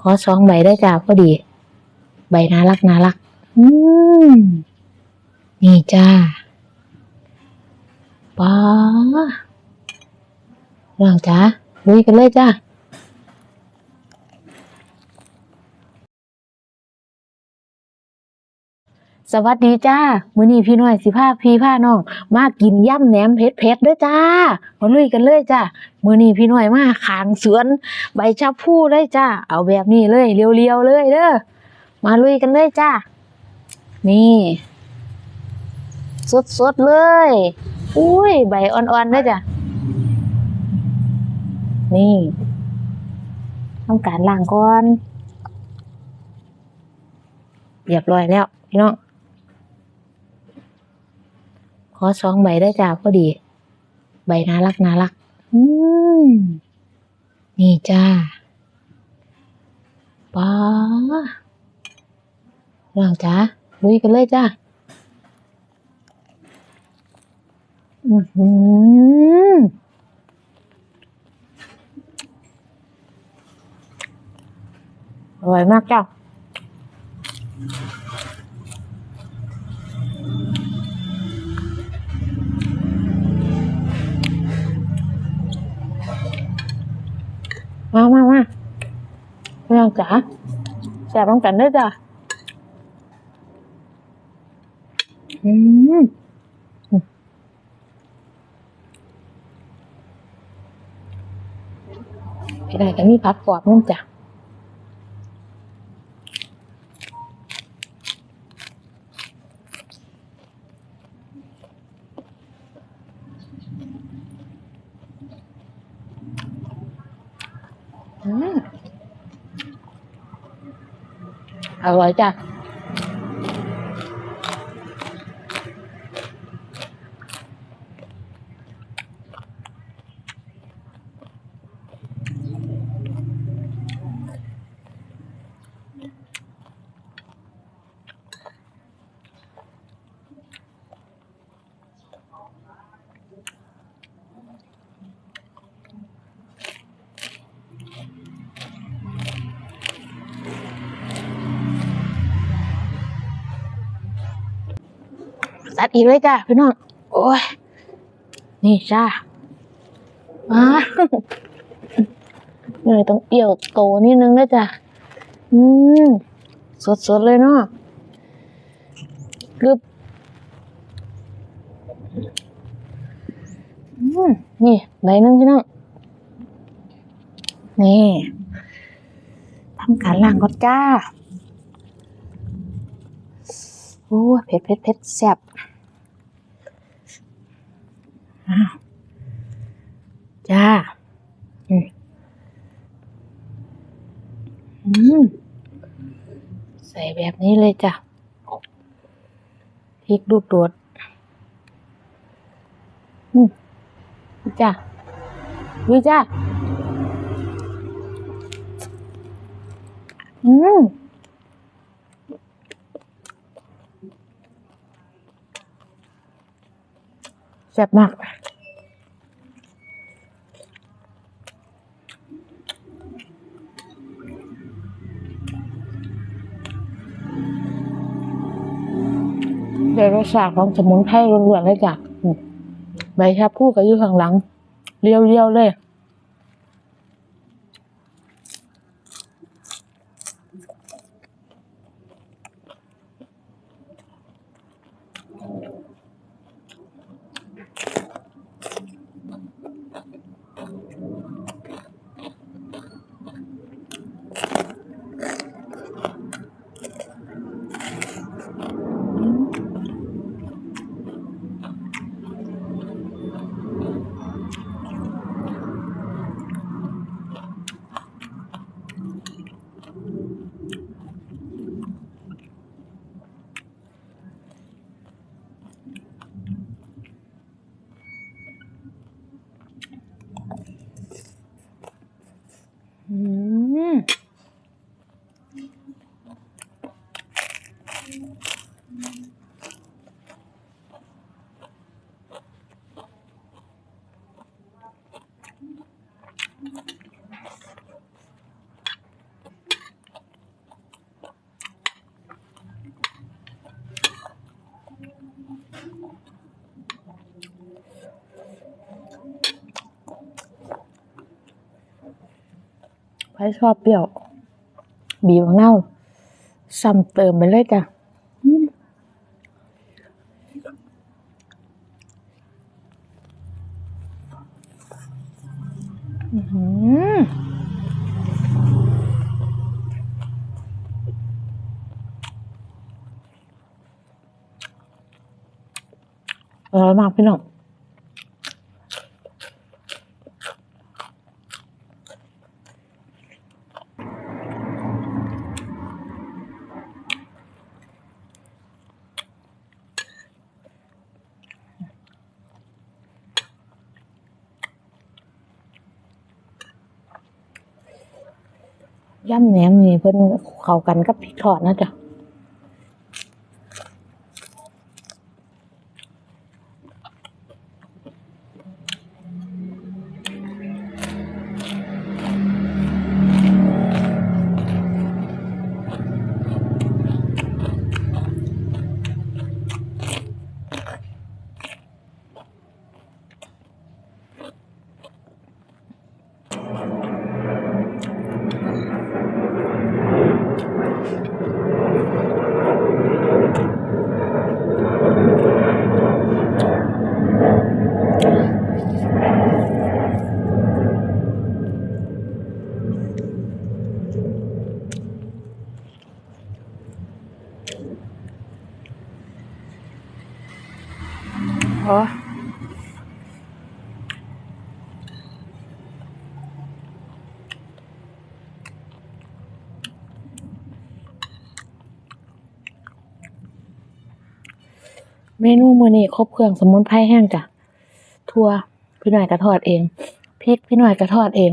ขอสองใบได้จ้าพอดี ใบน่ารักน่ารัก อืมนี่จ้าป้าน้องจ้าลุยกันเลยจ้า สวัสดีจ้า มื้อนี้พี่น้อยสิพาพี่พาน้อง มากินย่ำแหนมเผ็ดๆเด้อจ้า มาลุยกันเลยจ้า มื้อนี้พี่น้อยมาขางสวนใบชะพูเลยจ้า เอาแบบนี้เลยเรียวๆเลยเด้อ มาลุยกันเลยจ้า นี่ สดๆเลย อุ้ยใบอ่อนๆเด้อจ้ะนี่ทำการล้างก่อน เรียบร้อยแล้วพี่น้อง อสองใบได้จ้าพอดี ใบน่ารักน่ารัก อืมนี่จ้าป้าน้องจ้าลุยกันเลยจ้าอือหืออร่อยมากจ้า มามามาพี่น้องจ๋าแซ่บต้องกันด้วยจ้ะอืมพี่ได้ก็มีพักกรอบนุ่มจ้ะอืม อร่อยัดอีกเลยจ้ะพี่น้องโอ้ยนี่จ้ามาเหนื่อยต้องเอี่ยวโตนิดนึงนะจ้ะอืมสดๆเลยเนาะกึบอืมนี่ใบหนึงพี่น้องนี่ทำการล้างก่อนจ้าโอ้ยเผ็ดเผ็ดเผ็ดแซ่บ อ้าวจ้าอืมใส่แบบนี้เลยจ้ะพริกลูกโดดอืมจ้าดูจ้าอืมแซ่บมาก สาติของสมุนไพรล้วนๆเลยจ้ะใบชาพูกับยู่ข้างหลัง เรียวๆเลย รชอบเปรี้ยว บีบมะนาวซ้ำเติมไปเลยจ้ะอืมอื้อหืออร่อยมากพี่น้อง ย่ำแหนมนี่เพิ่นเข้ากันกับพริกทอดนะจ๊ะ โอ้เมนูมื้อนี้ครบเครื่องสมุนไพรแห้งจ้ะทั่วพี่หน่อยก็ทอดเองพริกพี่หน่อยก็ทอดเอง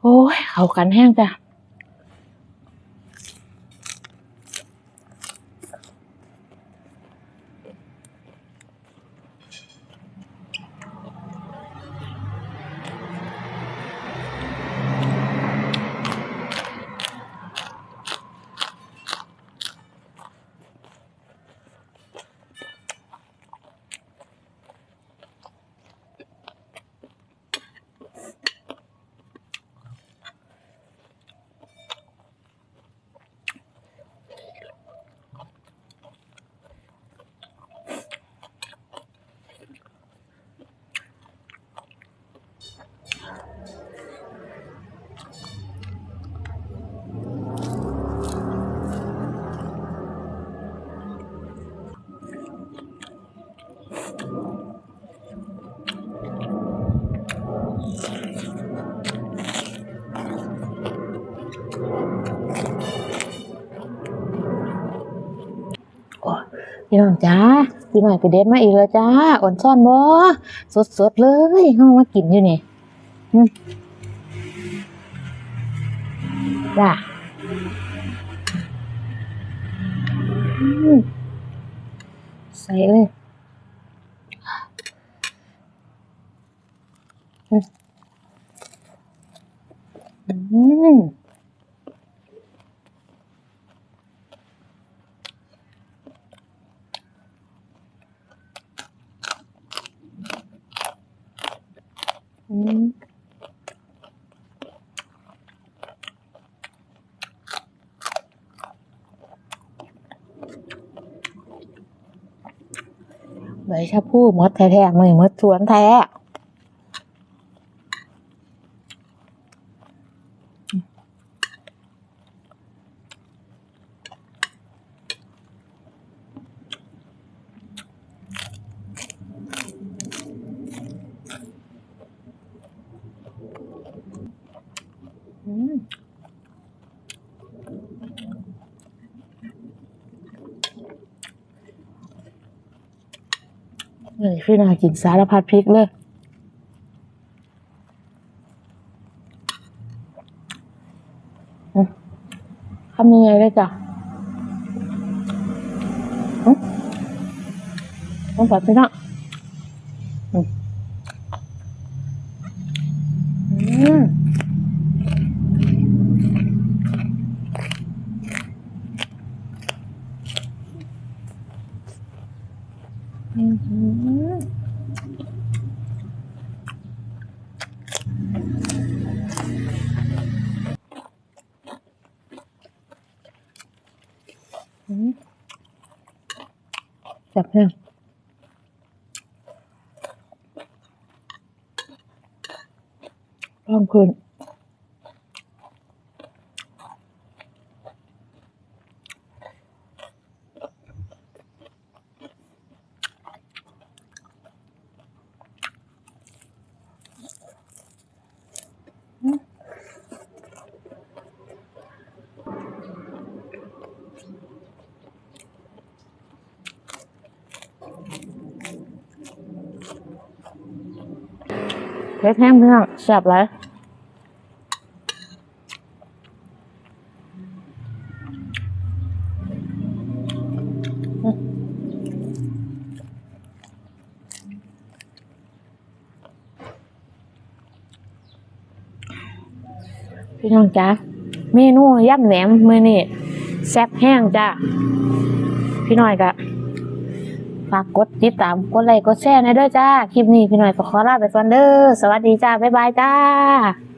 โอ้ยเขากันแห้งจ้ะ พี่น้องจ้าพี่หน่อยไปเด็ดมาอีกแล้วจ้าอ่อนซ่อนบ่สดๆเลยเฮามากินอยู่นี่จ้าใส่เลยอืมอืม อืม ใบชะพูมดแท้ๆมือมดสวนแท้ เลยพี่นากินสารพัดพริกเลยอืมทำยังไงเลยจ้ะต้องปัดพี่นา จับเลยลองคืน เล็กแห้งเพื่อนแซ่บไรพี่น้องจ้าเมนูยำแหนมมือนี่แซ่บแห้งจ้าพี่น้อยกะ ฝากกดติดตามกดไลค์กดแชร์ในอยเด้อจ้า คลิปนี้พี่หน่อยก็ขอลาไปก่อนเด้อ สวัสดีจ้า บ๊ายบายจ้า